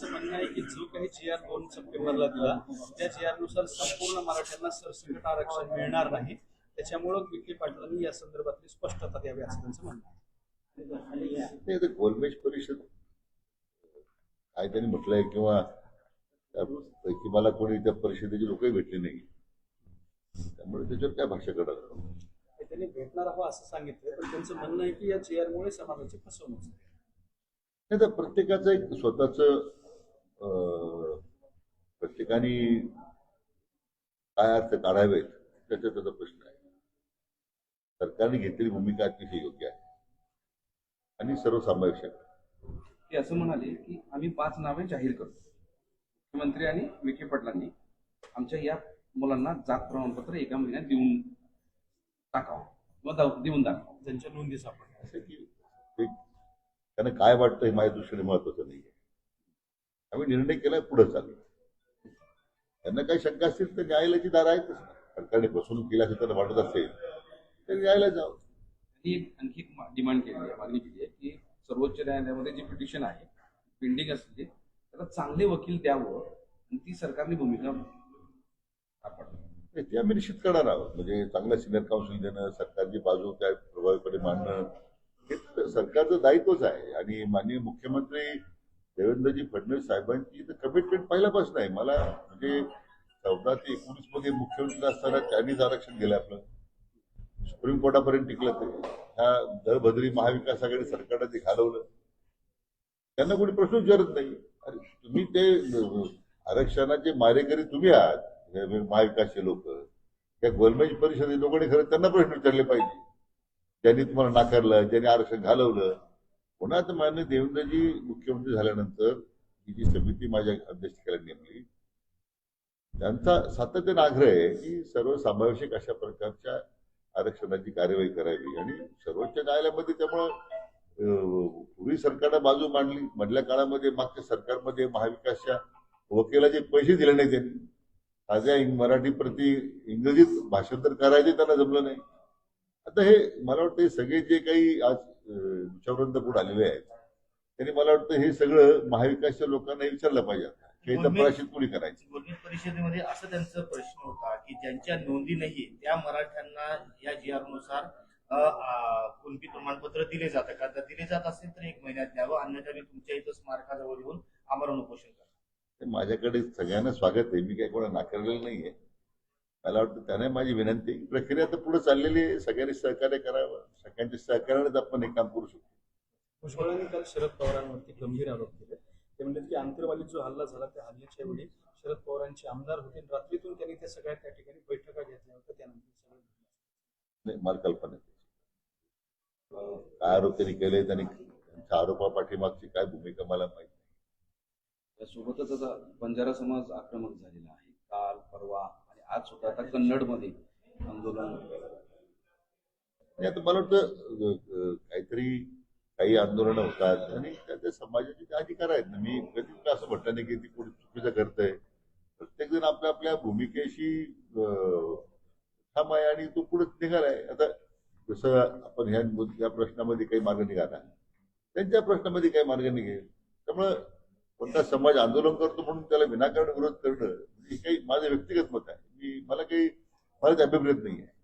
जी R दोन सप्टेंबरला दिला त्या जी आरनुसार संपूर्ण मराठ्यांना सरसकट आरक्षण मिळणार नाही त्याच्यामुळं विखे पाटलांनी या संदर्भातली स्पष्टता द्यावी असं त्यांचं म्हणणं आहे. गोलमेज परिषद काय त्यांनी म्हटलंय किंवा त्यापैकी मला कोणी त्या परिषदेची लोकही भेटली नाही त्यामुळे त्याच्यावर काय भाषा करणार त्यांनी भेटणार आहोत असं सांगितलं पण त्यांचं म्हणणं आहे की या जी आर मुळे समाजाची फसवणूक. नाही तर प्रत्येकाचं एक स्वतःच प्रत्येकाने काय अर्थ काढावेत त्याचा त्याचा प्रश्न आहे. सरकारने घेतलेली भूमिका अतिशय योग्य आहे. आणि सर्वसमावेशक. ते असं म्हणाले की आम्ही पाच नावे जाहीर करतो. मुख्यमंत्री आणि विखे पाटलांनी आमच्या या मुलांना जात प्रमाणपत्र एका महिन्यात देऊन टाकावं किंवा देऊन दाखवावं. ज्यांच्या नोंदी सापडल्या. असं की त्यांना काय वाटतं हे माझ्या दृष्टीने महत्वाचं नाही आहे आम्ही निर्णय केला पुढे चालू. त्यांना काही शंका असतील तर न्यायालयाची दार आहेतच. सरकारने फसवणूक केली असेल त्यांना वाटत असेल तर न्यायालयात जावं. आणखी एक डिमांड केली आहे मागणी केली आहे की सर्वोच्च न्यायालयामध्ये जे पिटिशन आहे पेंडिंग असलेले त्याला चांगले वकील द्यावं आणि ती सरकारने भूमिका ते आम्ही निश्चित करणार आहोत. म्हणजे चांगलं सिनियर काउन्सिल देणं सरकारची बाजू काय प्रभावीपणे मांडणं हे सरकारचं दायित्वच आहे. आणि माननीय मुख्यमंत्री देवेंद्रजी फडणवीस साहेबांची तर कमिटमेंट पहिल्यापासून आहे. मला म्हणजे चौदा ते एकोणीसमध्ये मुख्यमंत्री असताना त्यांनीच आरक्षण दिलं आपलं. सुप्रीम कोर्टापर्यंत टिकलं ते. ह्या दळभद्री महाविकास आघाडी सरकारनं ते घालवलं. त्यांना कोणी प्रश्न विचारत नाही. अरे तुम्ही ते आरक्षणाचे मारेकरी तुम्ही आहात. महाविकासचे लोक. त्या गोलमेज परिषदे लोकांनी खरं त्यांना प्रश्न विचारले पाहिजे. ज्यांनी तुम्हाला नाकारलं ज्यांनी आरक्षण घालवलं. पुन्हा तर मान्य देवेंद्रजी मुख्यमंत्री झाल्यानंतर ही जी समिती माझ्या अध्यक्षतेखाली नेमली त्यांचा सातत्याने आग्रह आहे की सर्वसमावेशक अशा प्रकारच्या आरक्षणाची कार्यवाही करावी आणि सर्वोच्च न्यायालयामध्ये त्यामुळं पूर्वी सरकारनं बाजू मांडली. मधल्या काळामध्ये मागच्या सरकारमध्ये महाविकासच्या वकिलाचे पैसे दिले नाही त्यांनी ताज्या मराठी प्रति इंग्रजीत भाषांतर करायचे त्यांना जमलं नाही. आता हे मला वाटतं सगळे जे काही आज विचारवंत पुढे आलेले आहेत. त्यांनी मला वाटतं हे सगळं महाविकासच्या लोकांना विचारलं पाहिजे. आता. हे कोणी करायचं? परिषदेमध्ये असं त्यांचा प्रश्न होता की ज्यांच्या नोंदी नाहीये त्या मराठ्यांना या जी आरनुसार कुणबी प्रमाणपत्र दिले जातं का तर दिले जात असेल तर एक महिन्यात द्यावं अन्यथा मी तुमच्या इथं स्मारकाजवळ येऊन आमरण उपोषण करा ते माझ्याकडे सगळ्यांना स्वागत आहे. मी काही कोणा नाकारलेलं नाहीये. मला वाटतं त्याने माझी विनंती आहे. की प्रक्रिया तर पुढे चाललेली आहे. सगळ्यांनी सहकार्य करावं. सगळ्यांच्या सहकार्यानेच आपण हे काम करू शकतो भुजबळांनी काल शरद पवारांवरती गंभीर आरोप केले. ते म्हणतात की आंतरवालीत जो हल्ला झाला त्या हल्ल्याच्या वेळी शरद पवारांचे आमदार होते. आणि रात्रीतून त्यांनी त्या सगळ्या त्या ठिकाणी बैठका घेतल्या होत्या. त्यानंतर. नाही मला कल्पना. काय आरोप त्यांनी केले त्यांनी त्यांच्या आरोपापाठीमागची काय भूमिका मला माहिती नाही. त्यासोबतच आता बंजारा समाज आक्रमक झालेला आहे. काल परवा आज सुद्धा आता कन्नडमध्ये आंदोलन आता मला वाटतं काहीतरी काही आंदोलनं होतात आणि त्या त्या समाजाचे अधिकार आहेत ना मी कधी असं म्हटलं नाही की ती कोणी चुकीचं करतंय. प्रत्येक जण आपल्या आपल्या भूमिकेशी ठाम आहे आणि तो पुढे निघालाय आता जसं आपण ह्या या प्रश्नामध्ये काही मार्ग निघाला त्यांच्या प्रश्नामध्ये काही मार्ग निघेल. त्यामुळं कोणता समाज आंदोलन करतो म्हणून त्याला विनाकारण विरोध करणं हे काही माझं व्यक्तिगत मत आहे. मला काही मला ते अभिप्रेत नाही आहे.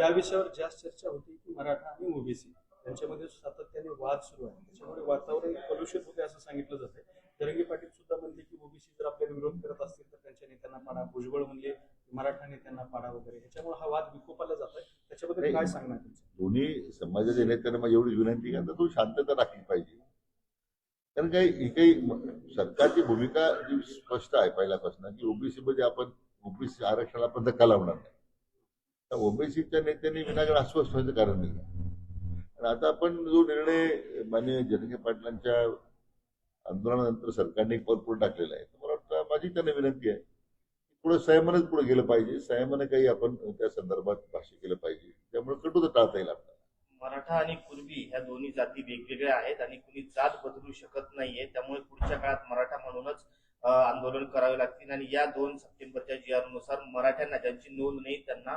या विषयावर जास्त चर्चा होती की मराठा आणि ओबीसी यांच्यामध्ये सातत्याने वाद सुरू आहे. त्याच्यामुळे वातावरण कलुषित होते असं सांगितलं जातंय. तरंगी पाटील सुद्धा म्हणले की ओबीसी जर आपल्याला विरोध करत असतील तर त्यांच्या नेत्यांना पाडा. भुजबळ म्हणले मराठा नेत्यांना पाडा वगैरे. ह्याच्यामुळे हा वाद विकोपाला जात आहे त्याच्याबद्दल काय सांगणार दोन्ही समाजाच्या नेत्यांना माझी एवढीच विनंती की आता तो शांतता राखली पाहिजे. कारण काही ही काही म- सरकारची भूमिका जी स्पष्ट आहे पहिल्यापासून की ओबीसी मध्ये आपण ओबीसी आरक्षणाला आपण धक्का लावणार नाही. तर ओबीसीच्या नेत्यांनी विनाकारण अस्वस्थ व्हायचं कारण नाही. आणि आता आपण जो निर्णय माननीय जनके पाटलांच्या आंदोलनानंतर सरकारने एक टाकलेला आहे तर मला वाटतं माझी त्यांना विनंती आहे की पुढे संयमानच पुढे गेलं पाहिजे. संयमानं काही आपण त्या संदर्भात भाष्य केलं पाहिजे. त्यामुळे कटुता टाळता येईल आपल्याला. मराठा आणि कुणबी ह्या दोन्ही जाती वेगवेगळ्या आहेत आणि कुणी जात बदलू शकत नाहीये. त्यामुळे पुढच्या काळात मराठा म्हणूनच आंदोलन करावे लागतील. आणि या दोन सप्टेंबरच्या जी नुसार मराठ्यांना ज्यांची नोंद नाही त्यांना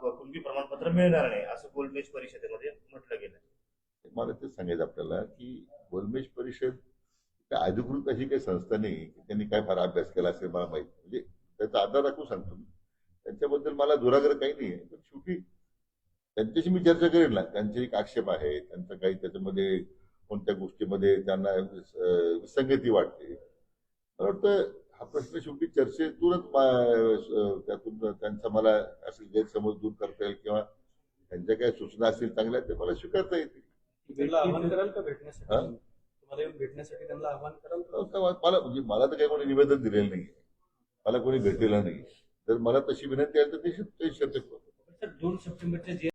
कुणबी प्रमाणपत्र मिळणार नाही असं गोलमेज परिषदेमध्ये म्हटलं गेलं मला तेच सांगायचं आपल्याला की गोलमेज परिषद अधिकृत अशी काही संस्था नाही त्यांनी काय फार अभ्यास केला असेल मला माहीत म्हणजे त्याचा आधार राखून सांगतो मी. त्यांच्याबद्दल मला दुराग्रह काही नाही आहे पण शेवटी त्यांच्याशी मी चर्चा करेन ना. त्यांचे एक आक्षेप आहे त्यांचं काही त्याच्यामध्ये कोणत्या गोष्टीमध्ये त्यांना विसंगती वाटते. मला वाटतं हा प्रश्न शेवटी चर्चेतूनच त्यातून त्यांचा मला असे गैरसमज दूर करता येईल किंवा त्यांच्या काही सूचना असतील चांगल्या ते मला स्वीकारता येतील. त्यांना आव्हान कराल का भेटण्यासाठी? हा? त्यांना आव्हान कराल का? तर मला म्हणजे मला तर काही कोणी निवेदन दिलेलं नाही मला कोणी भेटलेलं नाही तर मला तशी विनंती आहे तर ते शक्य दोन सप्टेंबरच्या